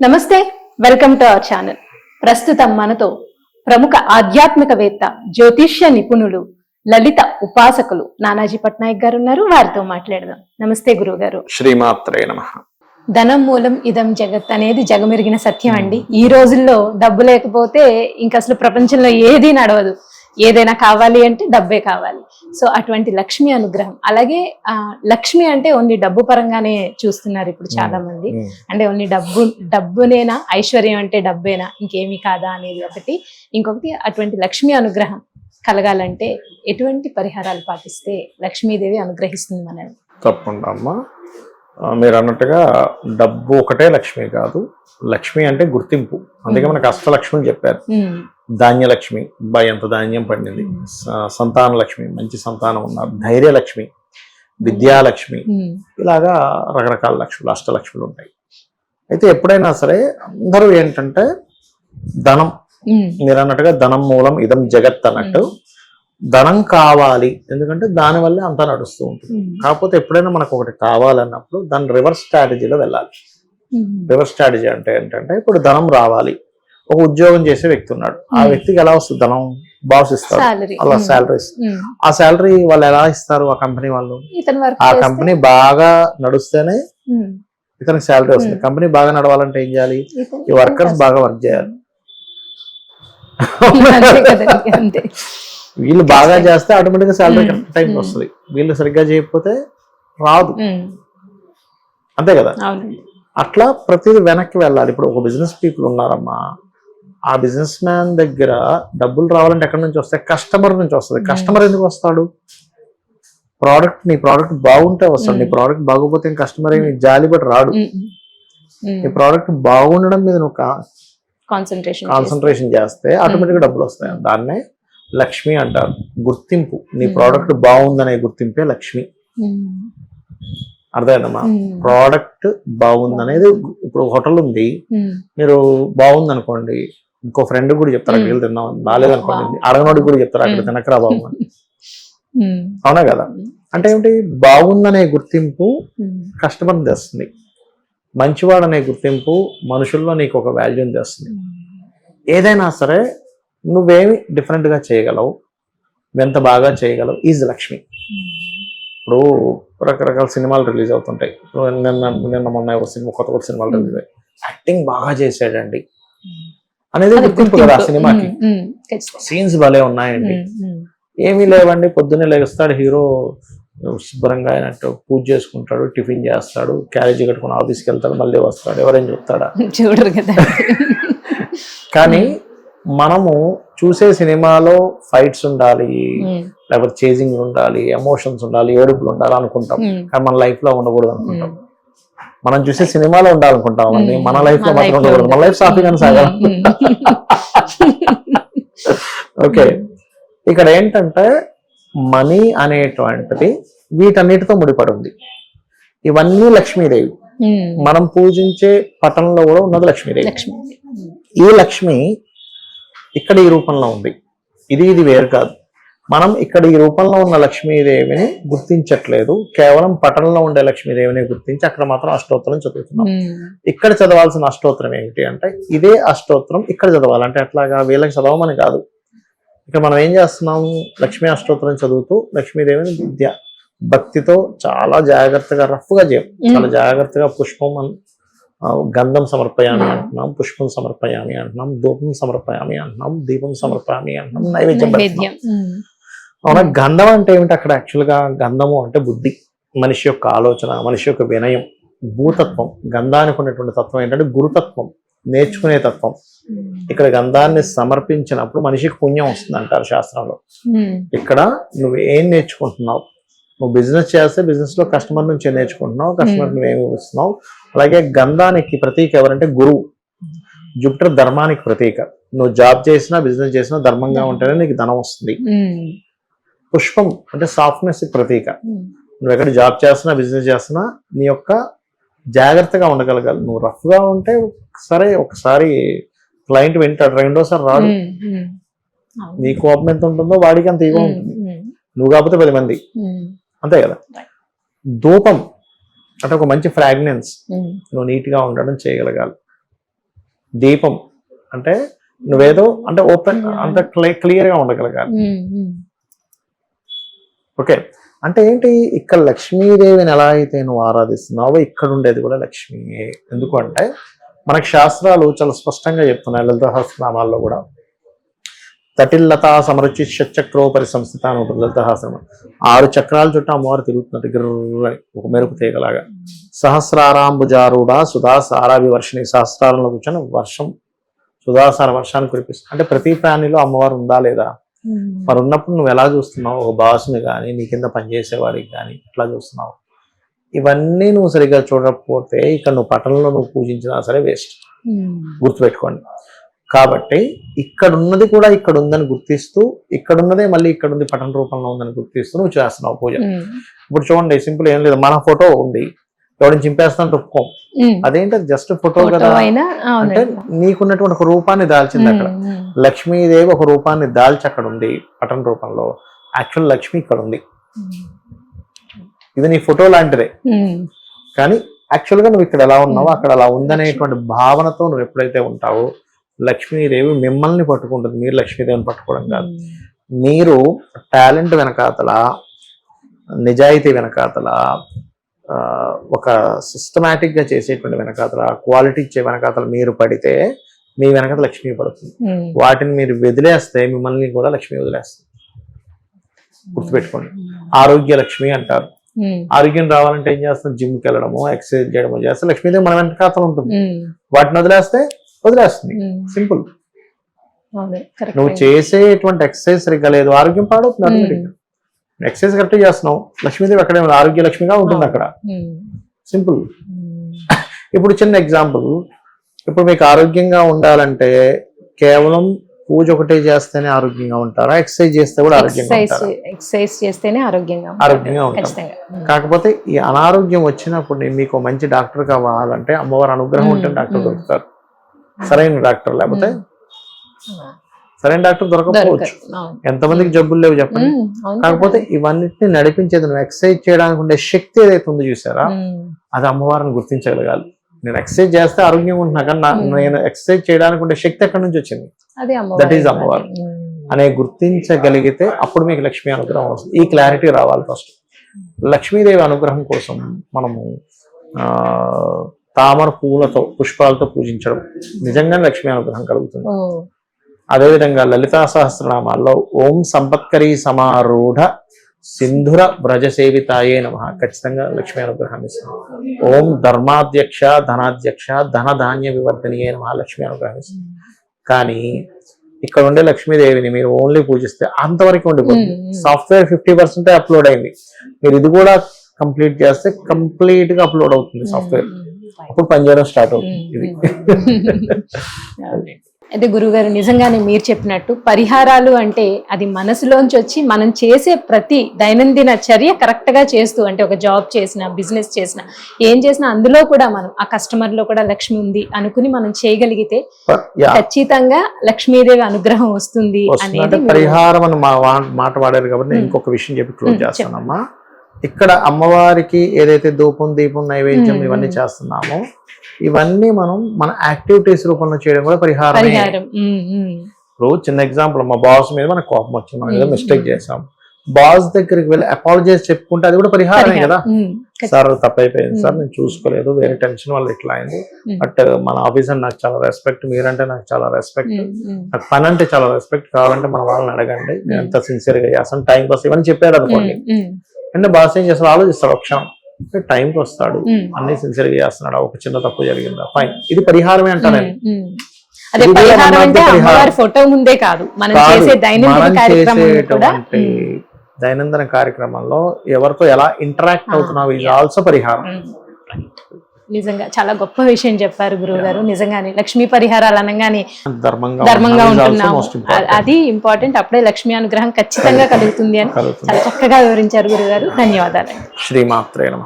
నమస్తే welcome to our channel. ప్రస్తుతం మనతో ప్రముఖ ఆధ్యాత్మికవేత్త జ్యోతిష్య నిపుణులు లలిత ఉపాసకులు నానాజీ పట్నాయక్ గారు ఉన్నారు. వారితో మాట్లాడదాం. నమస్తే గురువు గారు శ్రీమాత్రే నమ. ధనం మూలం ఇదం జగత్ అనేది జగమెరిగిన సత్యం అండి. ఈ రోజుల్లో డబ్బు లేకపోతే ఇంక అసలు ప్రపంచంలో ఏది నడవదు. ఏదైనా కావాలి అంటే డబ్బే కావాలి. సో అటువంటి లక్ష్మి అనుగ్రహం. అలాగే లక్ష్మి అంటే ఓన్లీ డబ్బు పరంగానే చూస్తున్నారు ఇప్పుడు చాలా మంది అంటే ఓన్లీ డబ్బు డబ్బునేనా ఐశ్వర్యం అంటే డబ్బేనా ఇంకేమీ కాదా అనేది ఒకటి. ఇంకొకటి అటువంటి లక్ష్మి అనుగ్రహం కలగాలంటే ఎటువంటి పరిహారాలు పాటిస్తే లక్ష్మీదేవి అనుగ్రహిస్తుంది మనల్ని? తప్పకుండా అమ్మా. మీరు అన్నట్టుగా డబ్బు ఒకటే లక్ష్మి కాదు. లక్ష్మి అంటే గుర్తింపు. అందుకే మనకు అష్టలక్ష్మి చెప్పారు. ఉమ్, ధాన్యలక్ష్మి. బా ఎంత ధాన్యం పండింది. స- సంతాన లక్ష్మి మంచి సంతానం ఉన్నారు. ధైర్యలక్ష్మి విద్యాలక్ష్మి ఇలాగా రకరకాల లక్ష్ములు అష్టలక్ష్ములు ఉంటాయి. అయితే ఎప్పుడైనా సరే అందరూ ఏంటంటే ధనం. మీరు అన్నట్టుగా ధనం మూలం ఇదం జగత్ అన్నట్టు. ధనం కావాలి. ఎందుకంటే దానివల్లే అంతా నడుస్తూ ఉంటుంది. కాకపోతే ఎప్పుడైనా మనకు ఒకటి కావాలన్నప్పుడు దాని రివర్స్ స్ట్రాటజీలో వెళ్ళాలి. రివర్స్ స్ట్రాటజీ అంటే ఏంటంటే ఇప్పుడు ధనం రావాలి. ఒక ఉద్యోగం చేసే వ్యక్తి ఉన్నాడు. ఆ. వ్యక్తికి ఎలా వస్తుంది ధనం? బాస్ ఇస్తారు. అలా శాలరీస్. ఆ శాలరీ వాళ్ళు ఎలా ఇస్తారు ఆ కంపెనీ వాళ్ళు? ఆ కంపెనీ బాగా నడుస్తేనే ఇతనికి శాలరీ వస్తుంది. కంపెనీ బాగా నడవాలంటే ఏం చేయాలి? ఈ వర్కర్స్ బాగా వర్క్ చేయాలి. వీళ్ళు బాగా. చేస్తే ఆటోమేటిక్గా శాలరీ Hmm. కరెక్ట్ టైంకి Hmm. వస్తుంది. వీళ్ళు సరిగ్గా చేయకపోతే రాదు. ఉమ్, అంతే కదా? అట్లా ప్రతిదీ వెనక్కి వెళ్ళాలి. ఇప్పుడు ఒక బిజినెస్ పీపుల్ ఉన్నారమ్మా. ఆ బిజినెస్ మ్యాన్ దగ్గర డబ్బులు రావాలంటే ఎక్కడి నుంచి వస్తాయి? కస్టమర్ నుంచి వస్తుంది. Hmm. కస్టమర్ ఎందుకు వస్తాడు? ప్రోడక్ట్ నీ ప్రోడక్ట్ బాగుంటే వస్తాడు. నీ Hmm. ప్రోడక్ట్ బాగోపోతే కస్టమర్ ఏమి జాలిపడి రాడు. నీ ప్రోడక్ట్ బాగుండడం మీద నువ్వు కాన్సన్ట్రేషన్ కాన్సన్ట్రేషన్ చేస్తే ఆటోమేటిక్గా డబ్బులు వస్తాయి. దాన్నే లక్ష్మి అంటారు. గుర్తింపు. నీ Hmm. ప్రోడక్ట్ బాగుందనే గుర్తింపే లక్ష్మి. అర్థమైందమ్మా? ప్రోడక్ట్ బాగుందనేది ఇప్పుడు హోటల్ ఉంది. మీరు బాగుంది అనుకోండి ఇంకో ఫ్రెండ్ కూడా చెప్తారు అక్కడికి వెళ్ళి తిందాం. బాగాలేదు అనుకోండి అడగనోడికి కూడా చెప్తారు అక్కడ Hmm. తినకరా బాబు. అని. అవునా కదా? అంటే ఏమిటి? బాగుందనే గుర్తింపు కస్టమర్ తెస్తుంది మంచివాడు అనే గుర్తింపు మనుషుల్లో నీకు ఒక వాల్యూని తెస్తుంది ఏదైనా సరే నువ్వేమి different గా చేయగలవు. నువ్వెంత బాగా చేయగలవు. ఈజ్ లక్ష్మి. ఇప్పుడు రకరకాల సినిమాలు రిలీజ్ అవుతుంటాయి. నిన్న నిన్న మొన్న ఒక సినిమా కొత్త కొత్త సినిమాలు రిలీజ్ అయ్యాయి. యాక్టింగ్ బాగా చేసాడండి అనేది గుర్తింపు కదా ఆ సినిమాకి. సీన్స్ భలే ఉన్నాయండి. ఏమీ లేవండి. పొద్దున్నే లేస్తాడు హీరో శుభ్రంగా అయినట్టు పూజ చేసుకుంటాడు టిఫిన్ చేస్తాడు క్యారేజీ కట్టుకుని ఆఫీస్కి వెళ్తాడు మళ్ళీ వస్తాడు. ఎవరైనా చెప్తాడా చూడరు కదా. కానీ మనము చూసే సినిమాలో ఫైట్స్ ఉండాలి లేకపోతే చేజింగ్ ఉండాలి ఎమోషన్స్ ఉండాలి ఏడుపులు ఉండాలి అనుకుంటాం. కానీ మన లైఫ్లో ఉండకూడదు అనుకుంటాం. మనం చూసే సినిమాలో ఉండాలనుకుంటాం అండి. మన లైఫ్లో మాత్రం ఉండకూడదు. మన లైఫ్ సాఫీగానే సాగాలి ఓకే ఇక్కడ ఏంటంటే మనీ అనేటువంటిది వీటన్నిటితో ముడిపడి ఉంది ఇవన్నీ లక్ష్మీదేవి. మనం పూజించే పటంలో కూడా ఉన్నది లక్ష్మీదేవి. లక్ష్మి. ఈ లక్ష్మి ఇక్కడ ఈ రూపంలో ఉంది. ఇది ఇది వేరు కాదు. మనం ఇక్కడ ఈ రూపంలో ఉన్న లక్ష్మీదేవిని గుర్తించట్లేదు. కేవలం పటంలో ఉండే లక్ష్మీదేవిని గుర్తించి అక్కడ మాత్రం అష్టోత్తరం చదువుతున్నాం. ఇక్కడ చదవాల్సిన అష్టోత్తరం ఏంటి అంటే ఇదే అష్టోత్తరం ఇక్కడ చదవాలి. అంటే అట్లాగా వీళ్ళకి చదవమని కాదు. ఇక్కడ మనం ఏం చేస్తున్నాము లక్ష్మీ అష్టోత్తరం చదువుతూ లక్ష్మీదేవిని విద్య భక్తితో చాలా జాగ్రత్తగా రఫ్గా చేయం చాలా జాగ్రత్తగా పుష్పం గంధం సమర్పయామి అంటున్నాం పుష్పం సమర్పయామి అంటున్నాం ధూపం సమర్పయామి అంటున్నాం దీపం సమర్పయామి అంటున్నాం నైవేద్యం అవునా గంధం అంటే ఏమిటి? అక్కడ యాక్చువల్గా గంధము అంటే బుద్ధి మనిషి యొక్క ఆలోచన మనిషి యొక్క వినయం భూతత్వం గంధానికి ఉన్నటువంటి తత్వం ఏంటంటే గురుతత్వం నేర్చుకునే తత్వం. ఇక్కడ గంధాన్ని సమర్పించినప్పుడు మనిషికి పుణ్యం వస్తుంది అంటారు శాస్త్రంలో. ఇక్కడ నువ్వు ఏం నేర్చుకుంటున్నావు? నువ్వు బిజినెస్ చేస్తే బిజినెస్లో కస్టమర్ నుంచి నేర్చుకుంటున్నావు? కస్టమర్ నువ్వు ఏమి ఇస్తున్నావు? అలాగే గంధానికి ప్రతీక ఎవరంటే గురువు. జుపిటర్ ధర్మానికి ప్రతీక. నువ్వు జాబ్ చేసినా బిజినెస్ చేసినా ధర్మంగా ఉంటేనే నీకు ధనం వస్తుంది. పుష్పం అంటే సాఫ్ట్నెస్ ప్రతీక. నువ్వు ఎక్కడ జాబ్ చేస్తున్నా బిజినెస్ చేస్తున్నా నీ యొక్క జాగ్రత్తగా ఉండగలగాలి. నువ్వు రఫ్గా ఉంటే సరే ఒకసారి క్లయింట్ వింటాడు రెండోసారి రాడు. నీ కోపం ఎంత ఉంటుందో వాడికి అంత ఈగో ఉంటుంది. నువ్వు కాకపోతే పది మంది. అంతే కదా? ధూపం. అంటే ఒక మంచి ఫ్రాగ్నెన్స్ నువ్వు నీట్గా ఉండడం చేయగలగాలి. దీపం అంటే నువ్వేదో అంటే ఓపెన్ అంత క్లియర్గా ఉండగలగాలి. ఓకే. అంటే ఏంటి? ఇక్కడ లక్ష్మీదేవిని ఎలా అయితే నువ్వు ఆరాధిస్తున్నావో ఇక్కడ ఉండేది కూడా లక్ష్మీయే. ఎందుకు అంటే మనకి శాస్త్రాలు చాలా స్పష్టంగా చెప్తున్నాయి లలిత సహస్రనామాల్లో కూడా. తటిల్లత సమరుచి షట్చక్రోపరి సంస్థిత అని ఉంటుంది లలిత సహస్రనామం ఆరు చక్రాల చుట్టూ అమ్మవారు తిరుగుతున్నట్టు గిర్రని ఒక మెరుపు తీగలాగా. సహస్రారాంబుజారుడ సుధాసారాభి వర్షిణి సహస్రారంలో కూర్చొని వర్షం సుధాసార వర్షాన్ని కురిపిస్తుంది అంటే ప్రతి ప్రాణిలో అమ్మవారు ఉందా లేదా. మరి ఉన్నప్పుడు నువ్వు ఎలా చూస్తున్నావు? ఒక బాస్ని కానీ నీ కింద పనిచేసే వారికి కానీ ఎట్లా చూస్తున్నావు? ఇవన్నీ నువ్వు సరిగ్గా చూడకపోతే ఇక్కడ నువ్వు పట్టణంలో నువ్వు పూజించినా సరే వేస్ట్. గుర్తుపెట్టుకోండి. కాబట్టి ఇక్కడ ఉన్నది కూడా ఇక్కడ ఉందని గుర్తిస్తూ ఇక్కడ ఉన్నదే మళ్ళీ ఇక్కడ ఉంది పట్టణ రూపంలో ఉందని గుర్తిస్తూ నువ్వు చేస్తున్నావు పూజ. ఇప్పుడు చూడండి సింపుల్ ఏం లేదు. మన ఫోటో ఉంది. ఎవరిని చింపేస్తాను ఒప్పుకోం ఉమ్. అదేంటి అది జస్ట్ ఫోటో కదా? అంటే నీకున్నటువంటి ఒక రూపాన్ని దాల్చింది అక్కడ. లక్ష్మీదేవి ఒక రూపాన్ని దాల్చి అక్కడ ఉంది పటన్ రూపంలో. యాక్చువల్ లక్ష్మి ఇక్కడ ఉంది. ఇది నీ ఫోటో లాంటిదే. కానీ యాక్చువల్గా నువ్వు ఇక్కడ ఎలా ఉన్నావో అక్కడ అలా ఉందనేటువంటి భావనతో నువ్వు ఎప్పుడైతే ఉంటావో లక్ష్మీదేవి మిమ్మల్ని పట్టుకుంటుంది. మీరు లక్ష్మీదేవిని పట్టుకోవడం కాదు. మీరు టాలెంట్ వెనకాతల నిజాయితీ వెనకాతల ఒక సిస్టమేటిక్గా చేసేటువంటి వెనకాతల క్వాలిటీ ఇచ్చే వెనకాతల మీరు పడితే మీ వెనకాల లక్ష్మి పడుతుంది. వాటిని మీరు వదిలేస్తే మిమ్మల్ని కూడా లక్ష్మి వదిలేస్తుంది. గుర్తుపెట్టుకోండి. ఆరోగ్య లక్ష్మి అంటారు. ఆరోగ్యం రావాలంటే ఏం చేస్తాం? జిమ్కి వెళ్ళడము ఎక్సర్సైజ్ చేయడము చేస్తే లక్ష్మీదేవి మన వెనకాతలు ఉంటుంది. వాటిని వదిలేస్తే వదిలేస్తుంది. సింపుల్. నువ్వు చేసేటువంటి ఎక్సర్సైజ్ సరిగ్గా లేదు ఆరోగ్యం పాడవుతుంది. ఎక్సర్సైజ్ కరెక్ట్ చేస్తున్నావు లక్ష్మీదేవి అక్కడే ఆరోగ్య లక్ష్మిగా ఉంటుంది అక్కడ. సింపుల్. ఇప్పుడు చిన్న ఎగ్జాంపుల్ ఇప్పుడు మీకు ఆరోగ్యంగా ఉండాలంటే కేవలం పూజ ఒకటే చేస్తేనే ఆరోగ్యంగా ఉంటారా ఎక్సర్సైజ్ చేస్తే కూడా ఆరోగ్యంగా ఎక్సర్సైజ్ ఉంటారా చేస్తేనే ఆరోగ్యంగా ఉంటారు. ఆరోగ్యంగా ఉంటాం ఖచ్చితంగా ఉమ్. కాకపోతే ఈ అనారోగ్యం వచ్చినప్పుడు మీకు మంచి డాక్టర్ కావాలంటే అమ్మవారి అనుగ్రహం ఉంటే డాక్టర్. దొరుకుతారు సరైన డాక్టర్ లేకపోతే. సరైన డాక్టర్. అవును. ఎంతమందికి జబ్బులు లేవు చెప్పండి కాకపోతే. ఇవన్నిటిని నడిపించేది నువ్వు ఎక్సర్సైజ్ చేయడానికి ఉండే శక్తి ఏదైతే ఉందో చూసారా. అది అమ్మవారిని గుర్తించగలగాలి నేను ఎక్సర్సైజ్ చేస్తే ఆరోగ్యంగా ఉంటున్నా కానీ. నేను ఎక్సర్సైజ్ చేయడానికి ఉండే శక్తి ఎక్కడి నుంచి వచ్చింది That is అమ్మవారు. అనే గుర్తించగలిగితే అప్పుడు మీకు లక్ష్మీ అనుగ్రహం వస్తుంది ఈ క్లారిటీ రావాలి ఫస్ట్ లక్ష్మీదేవి అనుగ్రహం కోసం మనము తామర పూలతో పుష్పాలతో పూజించడం నిజంగా లక్ష్మీ అనుగ్రహం కలుగుతుంది. అదేవిధంగా లలితా సహస్రనామాల్లో ఓం సంపత్కరీ సమారూఢ సింధుర వ్రజ సేవితాయే నమ ఖచ్చితంగా లక్ష్మీ అనుగ్రహాన్ని ఇస్తుంది ఓం ధర్మాధ్యక్ష ధనాధ్యక్ష ధన ధాన్య వివర్ధనీయే నమ లక్ష్మీ అనుగ్రహం ఇస్తుంది కానీ ఇక్కడ ఉండే లక్ష్మీదేవిని మీరు ఓన్లీ పూజిస్తే అంతవరకు ఉండిపోతుంది. సాఫ్ట్వేర్ ఫిఫ్టీ పర్సెంట్ అప్లోడ్ అయింది మీరు ఇది కూడా కంప్లీట్ చేస్తే కంప్లీట్గా అప్లోడ్ అవుతుంది సాఫ్ట్వేర్. అప్పుడు పనిచేయడం స్టార్ట్ అవుతుంది. ఇది. అవునండి. అయితే గురుగారు నిజంగానే మీరు చెప్పినట్టు పరిహారాలు అంటే అది మనసులోంచి వచ్చి మనం చేసే ప్రతి దైనందిన చర్య కరెక్ట్గా చేస్తూ అంటే ఒక జాబ్ చేసిన బిజినెస్ చేసిన ఏం చేసినా అందులో కూడా మనం ఆ కస్టమర్లో కూడా లక్ష్మి ఉంది అనుకుని మనం చేయగలిగితే ఖచ్చితంగా లక్ష్మీదేవి అనుగ్రహం వస్తుంది అనేది పరిహారం అని మాట వాడారు కాబట్టి. ఇంకొక విషయం చెప్పి క్లోజ్ మ్మ్, చేస్తానమ్మా. ఇక్కడ అమ్మవారికి ఏదైతే ధూపం దీపం నైవేద్యం ఇవన్నీ. చేస్తున్నామో ఇవన్నీ మనం మన యాక్టివిటీస్ రూపంలో చేయడం కూడా పరిహారం. ఇప్పుడు చిన్న ఎగ్జాంపుల్ మా బాస్ మీద మనకు కోపం వచ్చింది మనం ఏదో మిస్టేక్. చేసాం బాస్ దగ్గరికి వెళ్ళి అపాలజైజ్ చెప్పుకుంటే అది కూడా పరిహారమే పరిహారం. కదా. సార్ తప్పైపోయింది సార్. నేను చూసుకోలేదు వేరే టెన్షన్ వల్ల ఇట్లా అయింది. బట్ మన ఆఫీసర్ నాకు చాలా రెస్పెక్ట్ మీరంటే నాకు చాలా రెస్పెక్ట్. నాకు పని అంటే చాలా రెస్పెక్ట్ కావాలంటే మన వాళ్ళని అడగండి నేను ఎంత సిన్సియర్గా చేస్తాను టైం పాస్ ఇవన్నీ చెప్పాడు అనుకోండి అంటే బాస్ ఏం చేస్తాడు? ఆలోచిస్తాడు ఒక క్షణం. టైంకి వస్తాడు. అన్ని సిన్సియర్గా చేస్తున్నాడు. ఒక చిన్న తప్పు జరిగిందా? ఫైన్ ఇది పరిహారమే అంటాను. అదే పరిహారం మన అంటే మధ్య పరిహారం. అమ్మవారి ఫోటో ముందే కాదు. మనం కాదు, చేసే దైనందిన కార్యక్రమం కూడా దైనందిన కార్యక్రమంలో ఎవరితో ఎలా ఇంటరాక్ట్ అవుతున్నావు ఇది. ఆల్సో పరిహారం. నిజంగా చాలా గొప్ప విషయం చెప్పారు గురువు గారు. నిజంగానే లక్ష్మీ పరిహారాలు అనగానే ధర్మంగా ఉంటున్నాము. అది ఇంపార్టెంట్ అప్పుడే లక్ష్మీ అనుగ్రహం ఖచ్చితంగా కలుగుతుంది. అని చాలా చక్కగా వివరించారు గురుగారు ధన్యవాదాలు. శ్రీమాత్రే నమ.